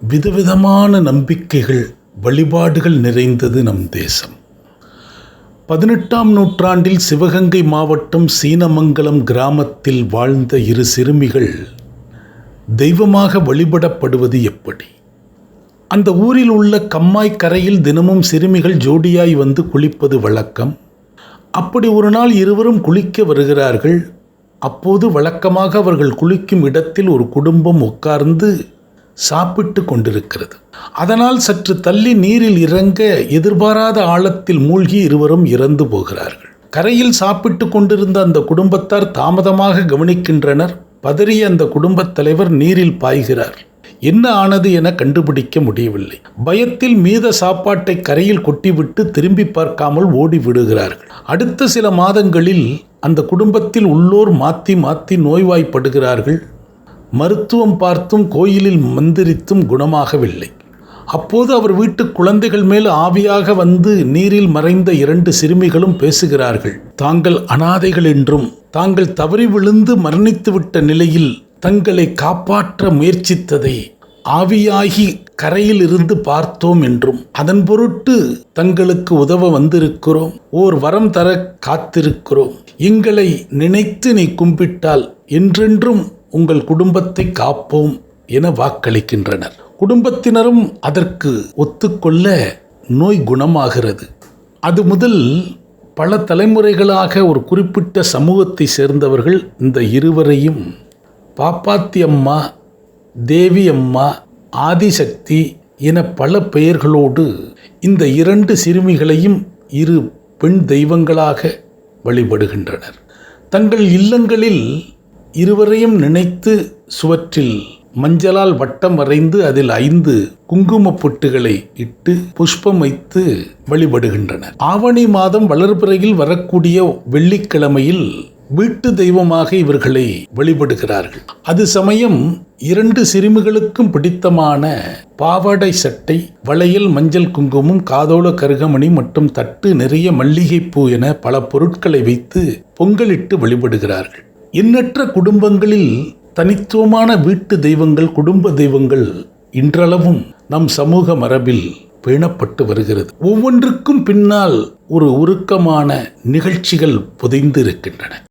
விதவிதமான நம்பிக்கைகள் வழிபாடுகள் நிறைந்தது நம் தேசம். பதினெட்டாம் நூற்றாண்டில் சிவகங்கை மாவட்டம் சீனமங்கலம் கிராமத்தில் வாழ்ந்த இரு சிறுமிகள் தெய்வமாக வழிபடப்படுவது எப்படி? அந்த ஊரில் உள்ள கம்மாய் கரையில் தினமும் சிறுமிகள் ஜோடியாய் வந்து குளிப்பது வழக்கம். அப்படி ஒரு நாள் இருவரும் குளிக்க வருகிறார்கள். அப்போது வழக்கமாக அவர்கள் குளிக்கும் இடத்தில் ஒரு குடும்பம் உட்கார்ந்து சாப்பிட்டு கொண்டிருக்கிறது. அதனால் சற்று தள்ளி நீரில் இறங்க எதிர்பாராத ஆழத்தில் மூழ்கி இருவரும் இறந்து போகிறார்கள். கரையில் சாப்பிட்டு கொண்டிருந்த அந்த குடும்பத்தார் தாமதமாக கவனிக்கின்றனர். பதறிய அந்த குடும்பத் தலைவர் நீரில் பாய்கிறார். என்ன ஆனது என கண்டுபிடிக்க முடியவில்லை. பயத்தில் மீத சாப்பாட்டை கரையில் கொட்டிவிட்டு திரும்பி பார்க்காமல் ஓடி விடுகிறார்கள். அடுத்த சில மாதங்களில் அந்த குடும்பத்தில் உள்ளோர் மாற்றி மாற்றி நோய்வாய்ப்படுகிறார்கள். மருத்துவம் பார்த்தும் கோயிலில் மந்திரித்தும் குணமாகவில்லை. அப்போது அவர் வீட்டு குழந்தைகள் மேல் ஆவியாக வந்து நீரில் மறைந்த இரண்டு சிறுமிகளும் பேசுகிறார்கள். தாங்கள் அனாதைகள் என்றும் தாங்கள் தவறி விழுந்து மரணித்துவிட்ட நிலையில் தங்களை காப்பாற்ற முயற்சித்ததை ஆவியாகி கரையில் இருந்து பார்த்தோம் என்றும் அதன் பொருட்டு தங்களுக்கு உதவ வந்திருக்கிறோம் ஓர் வரம் தர காத்திருக்கிறோம். எங்களை நினைத்து நீ கும்பிட்டால் என்றென்றும் உங்கள் குடும்பத்தை காப்போம் என வாக்களிக்கின்றனர். குடும்பத்தினரும் அதற்கு ஒத்துக்கொள்ள நோய் குணமாகிறது. அது முதல் பல தலைமுறைகளாக ஒரு குறிப்பிட்ட சமூகத்தை சேர்ந்தவர்கள் இந்த இருவரையும் பாப்பாத்தி அம்மா தேவி அம்மா ஆதிசக்தி என பல பெயர்களோடு இந்த இரண்டு சிறுமிகளையும் இரு பெண் தெய்வங்களாக வழிபடுகின்றனர். தங்கள் இல்லங்களில் இருவரையும் நினைத்து சுவற்றில் மஞ்சளால் வட்டம் வரைந்து அதில் ஐந்து குங்கும பொட்டுகளை இட்டு புஷ்பம் வைத்து வழிபடுகின்றனர். ஆவணி மாதம் வளர்பிறையில் வரக்கூடிய வெள்ளிக்கிழமையில் வீட்டு தெய்வமாக இவர்களை வழிபடுகிறார்கள். அது சமயம் இரண்டு சிறுமிகளுக்கும் பிடித்தமான பாவாடை சட்டை வளையல் மஞ்சள் குங்குமம் காதோல கருகமணி மற்றும் தட்டு நிறைய மல்லிகைப்பூ என பல பொருட்களை வைத்து பொங்கலிட்டு வழிபடுகிறார்கள். எண்ணற்ற குடும்பங்களில் தனித்துவமான வீட்டு தெய்வங்கள் குடும்ப தெய்வங்கள் இன்றளவும் நம் சமூக மரபில் பேணப்பட்டு வருகிறது. ஒவ்வொன்றுக்கும் பின்னால் ஒரு உருக்கமான நிகழ்ச்சிகள் புதைந்து இருக்கின்றன